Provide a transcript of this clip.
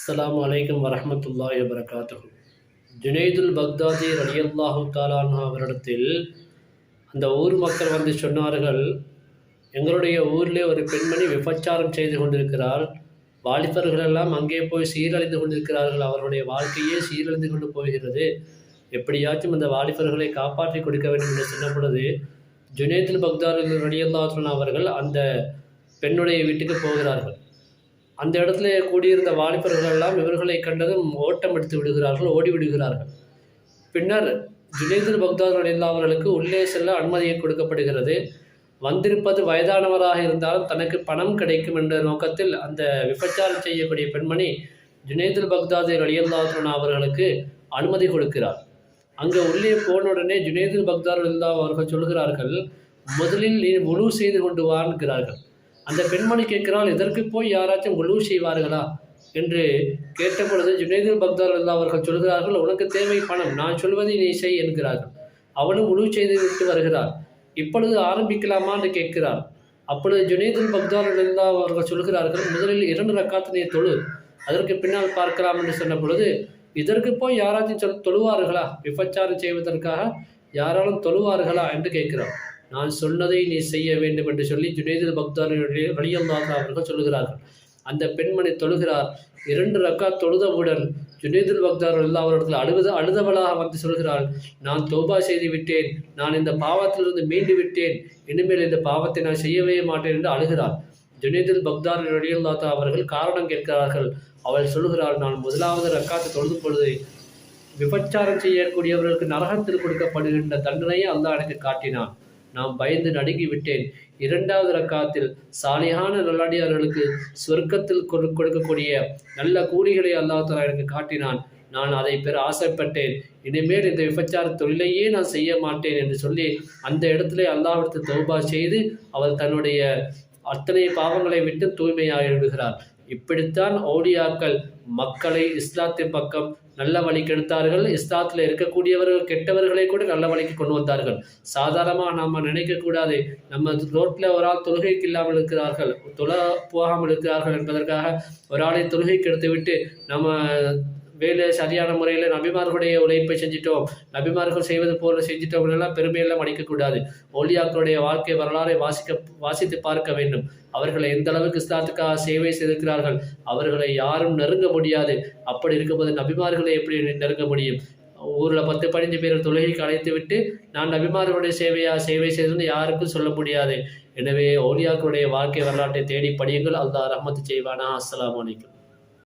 அஸ்லாம் அலைக்கும் வரஹ்மத்துல்லாஹி வரகாத்து ஜுனைதுல் பக்தாதி ரலியல்லாஹு தாலானா அவரிடத்தில் அந்த ஊர் மக்கள் வந்து சொன்னார்கள் எங்களுடைய ஊரிலே ஒரு பெண்மணி விபச்சாரம் செய்து கொண்டிருக்கிறாள் வாலிபர்கள் எல்லாம் அங்கே போய் சீரழிந்து கொண்டிருக்கிறார்கள். அவர்களுடைய வாழ்க்கையே சீரழிந்து கொண்டு போகிறது. எப்படியாச்சும் அந்த வாலிபர்களை காப்பாற்றி கொடுக்க வேண்டும் என்று சொன்ன பொழுது ஜுனேதுல் பக்தார் ரலியல்லாஹு அவர்கள் அந்த பெண்ணுடைய வீட்டுக்கு போகிறார்கள். அந்த இடத்துல கூடியிருந்த வாலிபர்கள் எல்லாம் இவர்களை கண்டதும் ஓட்டம் எடுத்து விடுகிறார்கள் ஓடி விடுகிறார்கள். பின்னர் ஜுனைதுல் பக்தாதர் அலில்லா அவர்களுக்கு உள்ளே செல்ல அனுமதியை கொடுக்கப்படுகிறது. வந்திருப்பது வயதானவராக இருந்தாலும் தனக்கு பணம் கிடைக்கும் என்ற நோக்கத்தில் அந்த விபச்சாரம் செய்யக்கூடிய பெண்மணி ஜுனைதுல் பக்தாதர் அலியல்லாஹ் அவர்களுக்கு அனுமதி கொடுக்கிறார். அங்கே உள்ளே போன உடனே ஜுனைதுல் பக்தார் அலில்லா அவர்கள் சொல்கிறார்கள் முதலில் நீ முழு செய்து கொண்டு வான்கிறார்கள் அந்த பெண்மணி கேட்கிறாள் இதற்கு போய் யாராச்சும் உழவு செய்வார்களா? என்று கேட்டபொழுது ஜுனேதில் பக்தார் அவர்கள் சொல்கிறார்கள் உனக்கு தேவை பணம் நான் சொல்வதை நீ செய் என்கிறார்கள். அவனும் உழவு செய்து விட்டு வருகிறார் இப்பொழுது ஆரம்பிக்கலாமா? என்று கேட்கிறார். அப்பொழுது ஜுனைதுல் பக்தார் அவர்கள் சொல்கிறார்கள் முதலில் இரண்டு ரக்காத்து நீ தொழு அதற்கு பின்னால் பார்க்கலாம் என்று சொன்ன பொழுது இதற்கு போய் யாராச்சும் சொல் தொழுவார்களா? விபச்சாரம் செய்வதற்காக யாராலும் தொழுவார்களா? என்று கேட்கிறார். நான் சொன்னதை நீ செய்ய வேண்டும் என்று சொல்லி ஜுனேதில் பக்தாருடைய வலியல்லாக அவர்கள் சொல்லுகிறார்கள். அந்த பெண்மணி தொழுகிறார். இரண்டு ரக்கா தொழுதவுடன் ஜுனேதுல் பக்தார் அல்லா அவர்கள் அழுத அழுதவளாக வந்து சொல்கிறாள் நான் தோபா செய்து விட்டேன். நான் இந்த பாவத்திலிருந்து மீண்டு விட்டேன். இனிமேல் இந்த பாவத்தை நான் செய்யவே மாட்டேன் என்று அழுகிறாள் ஜுனேதுல் பக்தார் ரலியல்லாத்தா அவர்கள் காரணம் கேட்கிறார்கள். அவள் சொல்கிறாள் நான் முதலாவது ரக்காத்து தொழுது பொழுது விபச்சாரம் செய்யக்கூடியவர்களுக்கு நரகத்தில் கொடுக்கப்படுகின்ற தண்டனையை அல்லாஹ் எனக்கு காட்டினான். நாம் பயந்து நடுங்கி விட்டேன் இரண்டாவது ரக்காத்தில் சாலியான நல்லடியார்களுக்கு சொர்க்கத்தில் கொடுக்கக்கூடிய நல்ல கூலிகளை அல்லாஹலா எனக்கு காட்டினான். நான் அதை பெற ஆசைப்பட்டேன். இனிமேல் இந்த விபச்சார தொழிலையே நான் செய்ய மாட்டேன் என்று சொல்லி அந்த இடத்துல அல்லாவிடத்து தௌபா செய்து அவள் தன்னுடைய அத்தனை பாவங்களை விட்டு தூய்மையாகி விடுகிறார் இப்படித்தான் ஓடியாக்கள் மக்களை இஸ்லாத்தின் பக்கம் நல்ல வழிக்கு எடுத்தார்கள். இஸ்லாத்தில் இருக்கக்கூடியவர்கள் கெட்டவர்களை கூட நல்ல வழிக்கு கொண்டு வந்தார்கள். சாதாரணமாக நம்ம நினைக்கக்கூடாது. நம்ம ரோட்டில் ஒரு ஆள் தொழுகைக்கு இல்லாமல் இருக்கிறார்கள் தொழ போகாமல் இருக்கிறார்கள் என்பதற்காக ஒரு ஆளை தொழுகைக்கு எடுத்துவிட்டு நம்ம வேலை சரியான முறையில் நபிமார்களுடைய உழைப்பை செஞ்சிட்டோம். நபிமார்கள் செய்வது போல செஞ்சிட்டோம் எல்லாம் பெருமையெல்லாம் அடிக்கக்கூடாது. ஒளியாக்களுடைய வாழ்க்கை வரலாறை வாசிக்க வாசித்து பார்க்க வேண்டும். அவர்களை எந்த அளவுக்கு இஸ்லாத்துக்காக சேவை செய்திருக்கிறார்கள் அவர்களை யாரும் நெருங்க முடியாது. அப்படி இருக்கும்போது நபிமார்களை எப்படி நெருங்க முடியும்? ஊரில் பத்து பதினஞ்சு பேர் தொழுகைக்கு அழைத்து விட்டு நான் நபிமார்களுடைய சேவையா சேவை செய்தது யாருக்கும் சொல்ல முடியாது. எனவே ஓலியாக்களுடைய வாழ்க்கை வரலாற்றை தேடி படியுங்கள். அல்லா ரஹமத்து செய்வானா. அஸ்லாம் வலைக்கம்